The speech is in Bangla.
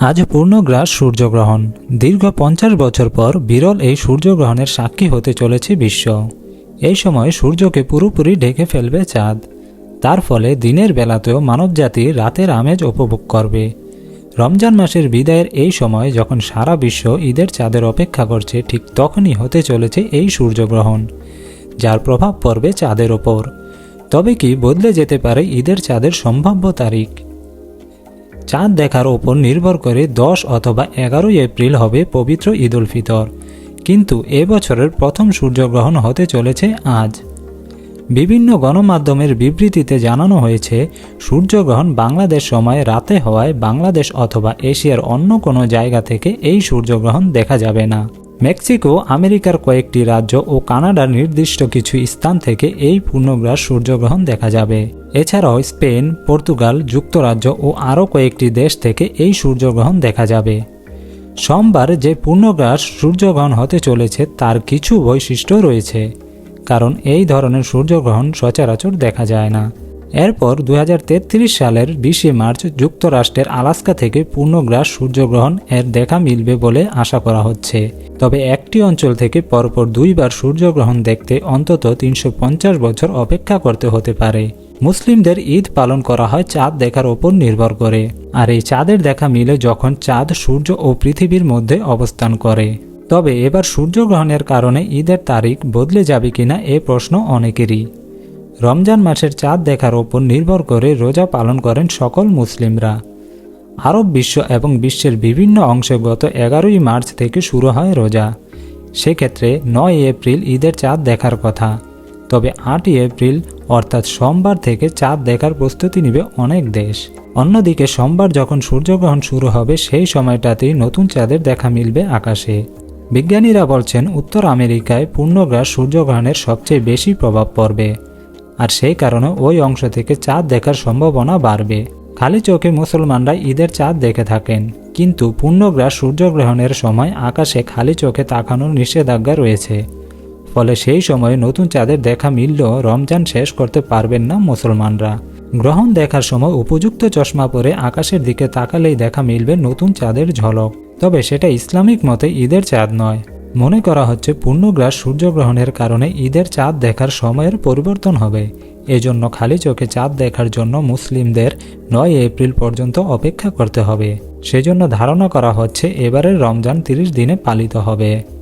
আজ পূর্ণগ্রাস সূর্যগ্রহণ। দীর্ঘ পঞ্চাশ বছর পর বিরল এই সূর্যগ্রহণের সাক্ষী হতে চলেছে বিশ্ব। এই সময় সূর্যকে পুরোপুরি ঢেকে ফেলবে চাঁদ। তার ফলে দিনের বেলাতেও মানবজাতি রাতের আমেজ উপভোগ করবে। রমজান মাসের বিদায়ের এই সময় যখন সারা বিশ্ব ঈদের চাঁদের অপেক্ষা করছে, ঠিক তখনই হতে চলেছে এই সূর্যগ্রহণ, যার প্রভাব পড়বে চাঁদের ওপর। তবে কি বদলে যেতে পারে ঈদের চাঁদের সম্ভাব্য তারিখ? চাঁদ দেখার ওপর নির্ভর করে দশ অথবা এগারোই এপ্রিল হবে পবিত্র ঈদ উল ফিতর। কিন্তু এবছরের প্রথম সূর্যগ্রহণ হতে চলেছে আজ। বিভিন্ন গণমাধ্যমের বিবৃতিতে জানানো হয়েছে, সূর্যগ্রহণ বাংলাদেশ সময় রাতে হওয়ায় বাংলাদেশ অথবা এশিয়ার অন্য কোনো জায়গা থেকে এই সূর্যগ্রহণ দেখা যাবে না। মেক্সিকো, আমেরিকার কয়েকটি রাজ্য ও কানাডার নির্দিষ্ট কিছু স্থান থেকে এই পূর্ণগ্রাস সূর্যগ্রহণ দেখা যাবে। এছাড়াও স্পেন, পর্তুগাল, যুক্তরাজ্য ও আরও কয়েকটি দেশ থেকে এই সূর্যগ্রহণ দেখা যাবে। সোমবার যে পূর্ণগ্রাস সূর্যগ্রহণ হতে চলেছে তার কিছু বৈশিষ্ট্য রয়েছে, কারণ এই ধরনের সূর্যগ্রহণ সচরাচর দেখা যায় না। এরপর দু হাজার তেত্রিশ সালের বিশে মার্চ যুক্তরাষ্ট্রের আলাস্কা থেকে পূর্ণগ্রাস সূর্যগ্রহণ এর দেখা মিলবে বলে আশা করা হচ্ছে। তবে একটি অঞ্চল থেকে পরপর দুইবার সূর্যগ্রহণ দেখতে অন্তত তিনশো পঞ্চাশ বছর অপেক্ষা করতে হতে পারে। মুসলিমদের ঈদ পালন করা হয় চাঁদ দেখার ওপর নির্ভর করে। আর এই চাঁদের দেখা মিলে যখন চাঁদ সূর্য ও পৃথিবীর মধ্যে অবস্থান করে। তবে এবার সূর্যগ্রহণের কারণে ঈদের তারিখ বদলে যাবে কিনা এ প্রশ্ন অনেকেরই। রমজান মাসের চাঁদ দেখার ওপর নির্ভর করে রোজা পালন করেন সকল মুসলিমরা। আরব বিশ্ব এবং বিশ্বের বিভিন্ন অংশে গত এগারোই মার্চ থেকে শুরু হয় রোজা। সেক্ষেত্রে নয় এপ্রিল ঈদের চাঁদ দেখার কথা। তবে আটই এপ্রিল, অর্থাৎ সোমবার থেকে চাঁদ দেখার প্রস্তুতি নেবে অনেক দেশ। অন্যদিকে সোমবার যখন সূর্যগ্রহণ শুরু হবে, সেই সময়টাতেই নতুন চাঁদের দেখা মিলবে আকাশে। বিজ্ঞানীরা বলছেন, উত্তর আমেরিকায় পূর্ণগ্রাস সূর্যগ্রহণের সবচেয়ে বেশি প্রভাব পড়বে। আর সেই কারণে ওই অংশ থেকে চাঁদ দেখার সম্ভাবনা বাড়বে। খালি চোখে মুসলমানরা ঈদের চাঁদ দেখে থাকেন। কিন্তু পূর্ণগ্রাস সূর্যগ্রহণের সময় আকাশে খালি চোখে তাকানোর নিষেধাজ্ঞা রয়েছে। ফলে সেই সময়ে নতুন চাঁদের দেখা মিললেও রমজান শেষ করতে পারবেন না মুসলমানরা। গ্রহণ দেখার সময় উপযুক্ত চশমা পরে আকাশের দিকে তাকালেই দেখা মিলবে নতুন চাঁদের ঝলক। তবে সেটা ইসলামিক মতে ঈদের চাঁদ নয়। মনে করা হচ্ছে পূর্ণগ্রাস সূর্যগ্রহণের কারণে ঈদের চাঁদ দেখার সময়ের পরিবর্তন হবে। এজন্য খালি চোখে চাঁদ দেখার জন্য মুসলিমদের নয় এপ্রিল পর্যন্ত অপেক্ষা করতে হবে। সেজন্য ধারণা করা হচ্ছে এবারের রমজান তিরিশ দিনে পালিত হবে।